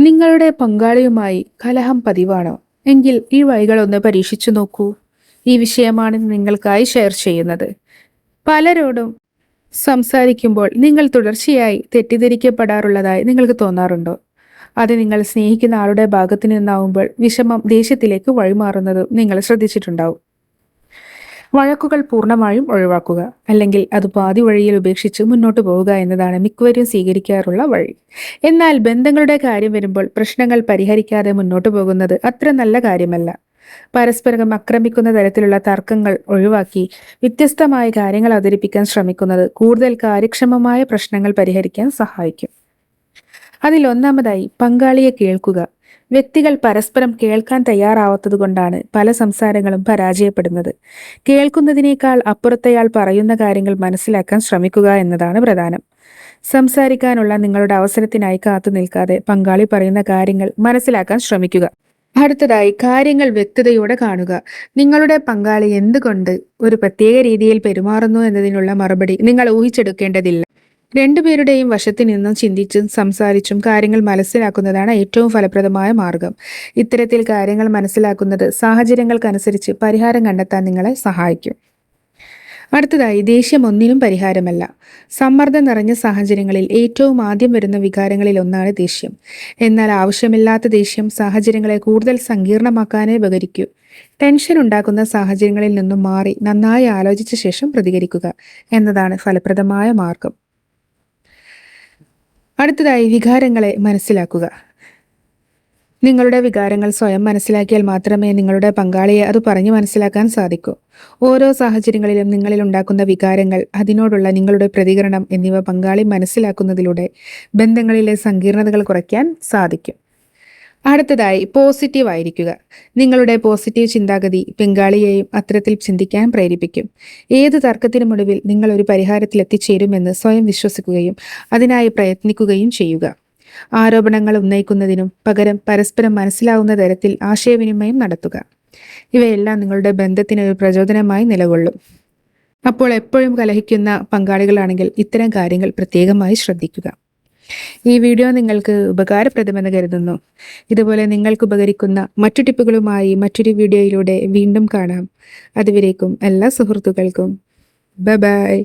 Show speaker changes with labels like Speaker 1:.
Speaker 1: നിങ്ങളുടെ പങ്കാളിയുമായി കലഹം പതിവാണോ? എങ്കിൽ ഈ വഴികളൊന്ന് പരീക്ഷിച്ചു നോക്കൂ. ഈ വിഷയമാണ് നിങ്ങൾക്കായി ഷെയർ ചെയ്യുന്നത്. പലരോടും സംസാരിക്കുമ്പോൾ നിങ്ങൾ തുടർച്ചയായി തെറ്റിദ്ധരിക്കപ്പെടാറുള്ളതായി നിങ്ങൾക്ക് തോന്നാറുണ്ടോ? അത് നിങ്ങൾ സ്നേഹിക്കുന്ന ആളുടെ ഭാഗത്തു നിന്നാവുമ്പോൾ വിഷമം ദേഷ്യത്തിലേക്ക് വഴിമാറുന്നതും നിങ്ങൾ ശ്രദ്ധിച്ചിട്ടുണ്ടാവും. വഴക്കുകൾ പൂർണമായും ഒഴിവാക്കുക. അല്ലെങ്കിൽ അത് പാതി വഴിയിൽ ഉപേക്ഷിച്ച് മുന്നോട്ട് പോവുക എന്നതാണ് മിക്കവരും സ്വീകരിക്കാറുള്ള വഴി. എന്നാൽ ബന്ധങ്ങളുടെ കാര്യം വരുമ്പോൾ പ്രശ്നങ്ങൾ പരിഹരിക്കാതെ മുന്നോട്ട് പോകുന്നത് അത്ര നല്ല കാര്യമല്ല. പരസ്പരം ആക്രമിക്കുന്ന തരത്തിലുള്ള തർക്കങ്ങൾ ഒഴിവാക്കി വ്യത്യസ്തമായ കാര്യങ്ങൾ അവതരിപ്പിക്കാൻ ശ്രമിക്കുന്നത് കൂടുതൽ കാര്യക്ഷമമായ പ്രശ്നങ്ങൾ പരിഹരിക്കാൻ സഹായിക്കും. അതിൽ ഒന്നാമതായി പങ്കാളിയെ കേൾക്കുക. വ്യക്തികൾ പരസ്പരം കേൾക്കാൻ തയ്യാറാവാത്തതുകൊണ്ടാണ് പല സംസാരങ്ങളും പരാജയപ്പെടുന്നത്. കേൾക്കുന്നതിനേക്കാൾ അപ്പുറത്തയാൾ പറയുന്ന കാര്യങ്ങൾ മനസ്സിലാക്കാൻ ശ്രമിക്കുക എന്നതാണ് പ്രധാനം. സംസാരിക്കാനുള്ള നിങ്ങളുടെ അവസരത്തിനായി കാത്തു നിൽക്കാതെ പങ്കാളി പറയുന്ന കാര്യങ്ങൾ മനസ്സിലാക്കാൻ ശ്രമിക്കുക. അടുത്തതായി കാര്യങ്ങൾ വ്യക്തതയോടെ കാണുക. നിങ്ങളുടെ പങ്കാളി എന്തുകൊണ്ട് ഒരു പ്രത്യേക രീതിയിൽ പെരുമാറുന്നു എന്നതിനുള്ള മറുപടി നിങ്ങൾ ഊഹിച്ചെടുക്കേണ്ടതില്ല. രണ്ടുപേരുടെയും വശത്തു നിന്നും ചിന്തിച്ചും സംസാരിച്ചും കാര്യങ്ങൾ മനസ്സിലാക്കുന്നതാണ് ഏറ്റവും ഫലപ്രദമായ മാർഗം. ഇത്തരത്തിൽ കാര്യങ്ങൾ മനസ്സിലാക്കുന്നത് സാഹചര്യങ്ങൾക്കനുസരിച്ച് പരിഹാരം കണ്ടെത്താൻ നിങ്ങളെ സഹായിക്കും. അടുത്തതായി ദേഷ്യം ഒന്നിനും പരിഹാരമല്ല. സമ്മർദ്ദം നിറഞ്ഞ സാഹചര്യങ്ങളിൽ ഏറ്റവും ആദ്യം വരുന്ന വികാരങ്ങളിൽ ഒന്നാണ് ദേഷ്യം. എന്നാൽ ആവശ്യമില്ലാത്ത ദേഷ്യം സാഹചര്യങ്ങളെ കൂടുതൽ സങ്കീർണമാക്കാനേ ഉപകരിക്കൂ. ടെൻഷൻ ഉണ്ടാക്കുന്ന സാഹചര്യങ്ങളിൽ നിന്നും മാറി നന്നായി ആലോചിച്ച ശേഷം പ്രതികരിക്കുക എന്നതാണ് ഫലപ്രദമായ മാർഗം. അടുത്തതായി വികാരങ്ങളെ മനസ്സിലാക്കുക. നിങ്ങളുടെ വികാരങ്ങൾ സ്വയം മനസ്സിലാക്കിയാൽ മാത്രമേ നിങ്ങളുടെ പങ്കാളിയെ അത് പറഞ്ഞു മനസ്സിലാക്കാൻ സാധിക്കൂ. ഓരോ സാഹചര്യങ്ങളിലും നിങ്ങളിൽ ഉണ്ടാക്കുന്ന വികാരങ്ങൾ അതിനോടുള്ള നിങ്ങളുടെ പ്രതികരണം എന്നിവ പങ്കാളി മനസ്സിലാക്കുന്നതിലൂടെ ബന്ധങ്ങളിലെ സങ്കീർണതകൾ കുറയ്ക്കാൻ സാധിക്കും. അടുത്തതായി പോസിറ്റീവ് ആയിരിക്കുക. നിങ്ങളുടെ പോസിറ്റീവ് ചിന്താഗതി പെങ്കാളിയെയും അത്തരത്തിൽ ചിന്തിക്കാൻ പ്രേരിപ്പിക്കും. ഏത് തർക്കത്തിനുമൊടുവിൽ നിങ്ങൾ ഒരു പരിഹാരത്തിൽ എത്തിച്ചേരുമെന്ന് സ്വയം വിശ്വസിക്കുകയും അതിനായി പ്രയത്നിക്കുകയും ചെയ്യുക. ആരോപണങ്ങൾ ഉന്നയിക്കുന്നതിനും പകരം പരസ്പരം മനസ്സിലാവുന്ന തരത്തിൽ ആശയവിനിമയം നടത്തുക. ഇവയെല്ലാം നിങ്ങളുടെ ബന്ധത്തിന് ഒരു പ്രചോദനമായി നിലകൊള്ളും. അപ്പോൾ എപ്പോഴും കലഹിക്കുന്ന പങ്കാളികളാണെങ്കിൽ ഇത്തരം കാര്യങ്ങൾ പ്രത്യേകമായി ശ്രദ്ധിക്കുക. ഈ വീഡിയോ നിങ്ങൾക്ക് ഉപകാരപ്രദമെന്ന് കരുതുന്നു. ഇതുപോലെ നിങ്ങൾക്ക് ഉപകരിക്കുന്ന മറ്റു ടിപ്പുകളുമായി മറ്റൊരു വീഡിയോയിലൂടെ വീണ്ടും കാണാം. അതുവരേക്കും എല്ലാ സുഹൃത്തുക്കൾക്കും. ബ ബൈ